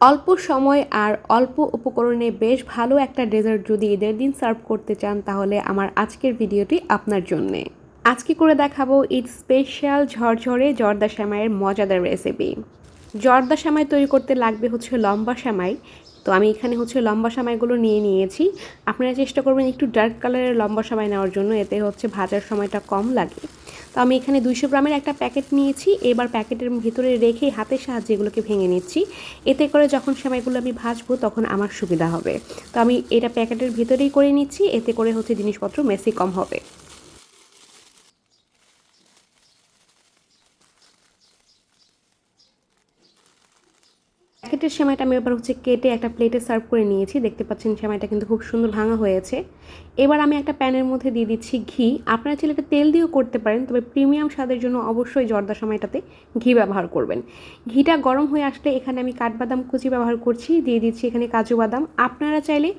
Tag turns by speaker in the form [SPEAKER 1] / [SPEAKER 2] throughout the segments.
[SPEAKER 1] অল্প সময় আর অল্প উপকরণে বেশ ভালো একটা ডেজার্ট যদি ঈদের দিন সার্ভ করতে চান, তাহলে আমার আজকের ভিডিওটি আপনার জন্যে। আজকে করে দেখাবো ঈদ স্পেশাল ঝরঝরে জর্দা শ্যামাইয়ের মজাদার রেসিপি। জর্দা শ্যামাই তৈরি করতে লাগবে হচ্ছে লম্বা শ্যামাই। তো আমি এখানে হচ্ছে লম্বা সামাইগুলো নিয়ে নিয়েছি। আপনারা চেষ্টা করবেন একটু ডার্ক কালারের লম্বা সামাই নেওয়ার জন্য, এতে হচ্ছে ভাজার সময়টা কম লাগে। তো আমি এখানে দুইশো গ্রামের একটা প্যাকেট নিয়েছি। এবার প্যাকেটের ভিতরে রেখে হাতের সাহায্যে এগুলোকে ভেঙে নিচ্ছি। এতে করে যখন সেমাইগুলো আমি ভাজবো তখন আমার সুবিধা হবে। তো আমি এটা প্যাকেটের ভিতরেই করে নিচ্ছি। এতে করে হচ্ছে জিনিসপত্র মেসি কম হবে। প্যাকেটের সেমাইটা আমি এবার হচ্ছে কেটে একটা প্লেটে সার্ভ করে নিয়েছি। দেখতে পাচ্ছেন সেমাইটা কিন্তু খুব সুন্দর ভাঙা হয়েছে। এবার আমি একটা প্যানের মধ্যে দিয়ে দিচ্ছি ঘি। আপনারা চাইলে এটা তেল দিয়েও করতে পারেন, তবে প্রিমিয়াম স্বাদের জন্য অবশ্যই জর্দা সময়টাতে ঘি ব্যবহার করবেন। ঘিটা গরম হয়ে আসলে এখানে আমি কাঠবাদাম কুচি ব্যবহার করছি, দিয়ে দিচ্ছি এখানে কাজু বাদাম। আপনারা চাইলে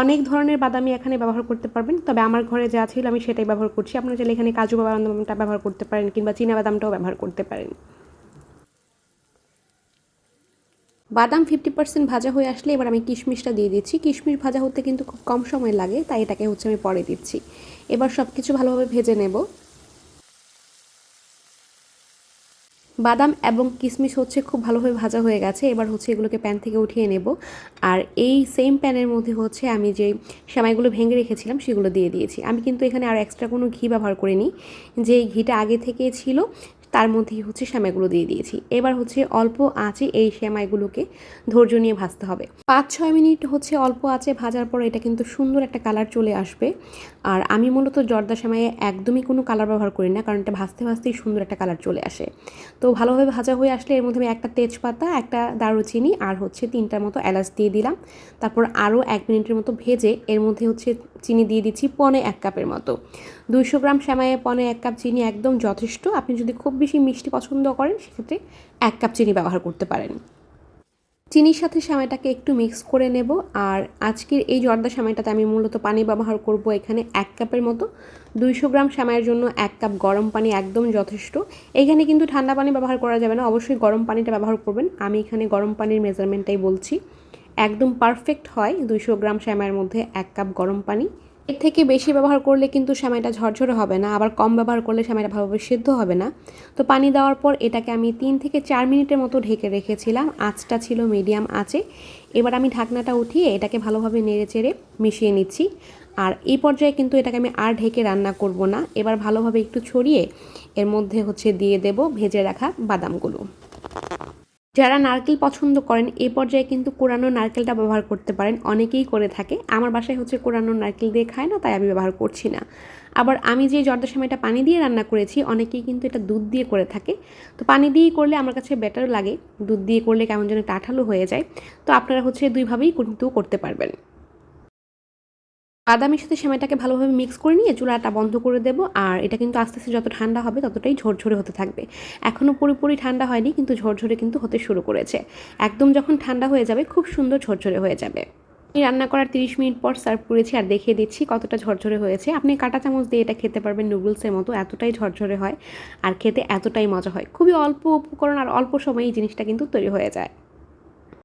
[SPEAKER 1] অনেক ধরনের বাদামি এখানে ব্যবহার করতে পারবেন, তবে আমার ঘরে যা ছিল আমি সেটাই ব্যবহার করছি। আপনারা চাইলে এখানে কাজু বাদামটা ব্যবহার করতে পারেন, কিংবা চীনা বাদামটাও ব্যবহার করতে পারেন। বাদাম ফিফটি পার্সেন্ট ভাজা হয়ে আসলে এবার আমি কিশমিশটা দিয়ে দিচ্ছি। কিশমিশ ভাজা হতে কিন্তু খুব কম সময় লাগে, তাই এটাকে হচ্ছে আমি পরে দিচ্ছি। এবার সব কিছু ভালোভাবে ভেজে নেব। বাদাম এবং কিশমিশ হচ্ছে খুব ভালোভাবে ভাজা হয়ে গেছে, এবার হচ্ছে এগুলোকে প্যান থেকে উঠিয়ে নেব। আর এই সেম প্যানের মধ্যে হচ্ছে আমি যে সেমাইগুলো ভেঙে রেখেছিলাম সেগুলো দিয়ে দিয়েছি। আমি কিন্তু এখানে আর এক্সট্রা কোনো ঘি ব্যবহার করিনি। যে ঘিটা আগে থেকে ছিল তার মধ্যেই হচ্ছে শ্যামাইগুলো দিয়ে দিয়েছি। এবার হচ্ছে অল্প আঁচে এই শ্যামাইগুলোকে ধৈর্য নিয়ে ভাজতে হবে। পাঁচ ছয় মিনিট হচ্ছে অল্প আঁচে ভাজার পর এটা কিন্তু সুন্দর একটা কালার চলে আসবে। আর আমি মূলত জর্দা শ্যামাইয়ে একদমই কোনো কালার ব্যবহার করি না, কারণ এটা ভাজতে ভাজতেই সুন্দর একটা কালার চলে আসে। তো ভালোভাবে ভাজা হয়ে আসলে এর মধ্যে আমি একটা তেজপাতা, একটা দারুচিনি আর হচ্ছে তিনটার মতো এলাচ দিয়ে দিলাম। তারপর আরও এক মিনিটের মতো ভেজে এর মধ্যে হচ্ছে চিনি দিয়ে দিচ্ছি পনে এক কাপের মতো। দুইশো গ্রাম শ্যামাইয়ে পনে এক কাপ চিনি একদম যথেষ্ট। আপনি যদি খুব বেশি মিষ্টি পছন্দ করেন, সেক্ষেত্রে এক কাপ চিনি ব্যবহার করতে পারেন। চিনির সাথে সামাইটাকে একটু মিক্স করে নেব, আর আজকের এই জর্দা সামাইটাতে আমি মূলত পানি ব্যবহার করব এখানে এক কাপের মতো। দুইশো গ্রাম সামাইয়ের জন্য এক কাপ গরম পানি একদম যথেষ্ট। এখানে কিন্তু ঠান্ডা পানি ব্যবহার করা যাবে না, অবশ্যই গরম পানিটা ব্যবহার করবেন। আমি এখানে গরম পানির মেজারমেন্টটাই বলছি। একদম পারফেক্ট হয় দুইশো গ্রাম শ্যামাইয়ের মধ্যে এক কাপ গরম পানি। এর থেকে বেশি ব্যবহার করলে কিন্তু সেমাইটা ঝরঝরে হবে না, আবার কম ব্যবহার করলে সেমাইটা ভালোভাবে সিদ্ধ হবে না। তো পানি দেওয়ার পর এটাকে আমি তিন থেকে চার মিনিটের মতো ঢেকে রেখেছিলাম, আঁচটা ছিল মিডিয়াম আঁচে। এবার আমি ঢাকনাটা উঠিয়ে এটাকে ভালোভাবে নেড়ে চেড়ে মিশিয়ে নিচ্ছি। আর এই পর্যায়ে কিন্তু এটাকে আমি আর ঢেকে রান্না করব না। এবার ভালোভাবে একটু ছড়িয়ে এর মধ্যে হচ্ছে দিয়ে দেব ভেজে রাখা বাদামগুলো। যারা নারকেল পছন্দ করেন, এ পর্যায়ে কিন্তু কোরানো নারকেলটা ব্যবহার করতে পারেন। অনেকেই করে থাকে। আমার বাসায় হচ্ছে কোরানো নারকেল দিয়ে খায় না, তাই আমি ব্যবহার করছি না। আবার আমি যে জর্দা সময়টা পানি দিয়ে রান্না করেছি, অনেকেই কিন্তু এটা দুধ দিয়ে করে থাকে। তো পানি দিয়ে করলে আমার কাছে বেটার লাগে। দুধ দিয়ে করলে কেমন যেন টাঠালো হয়ে যায়। তো আপনারা হচ্ছে দুইভাবেই কিন্তু করতে পারবেন। বাদামের সাথে সেমাইটাকে ভালোভাবে মিক্স করে নিয়ে চুলাটা বন্ধ করে দেব, আর এটা কিন্তু আস্তে আস্তে যত ঠান্ডা হবে ততটাই ঝরঝরে হতে থাকবে। এখনও পুরোপুরি ঠান্ডা হয়নি, কিন্তু ঝরঝরে কিন্তু হতে শুরু করেছে। একদম যখন ঠান্ডা হয়ে যাবে, খুব সুন্দর ঝরঝরে হয়ে যাবে। আমি রান্না করার তিরিশ মিনিট পর সার্ভ করেছি আর দেখিয়ে দিচ্ছি কতটা ঝরঝরে হয়েছে। আপনি কাঁটা চামচ দিয়ে এটা খেতে পারবেন নুডলসের মতো, এতটাই ঝরঝরে হয় আর খেতে এতটাই মজা হয়। খুবই অল্প উপকরণ আর অল্প সময়ে এই জিনিসটা কিন্তু তৈরি হয়ে যায়।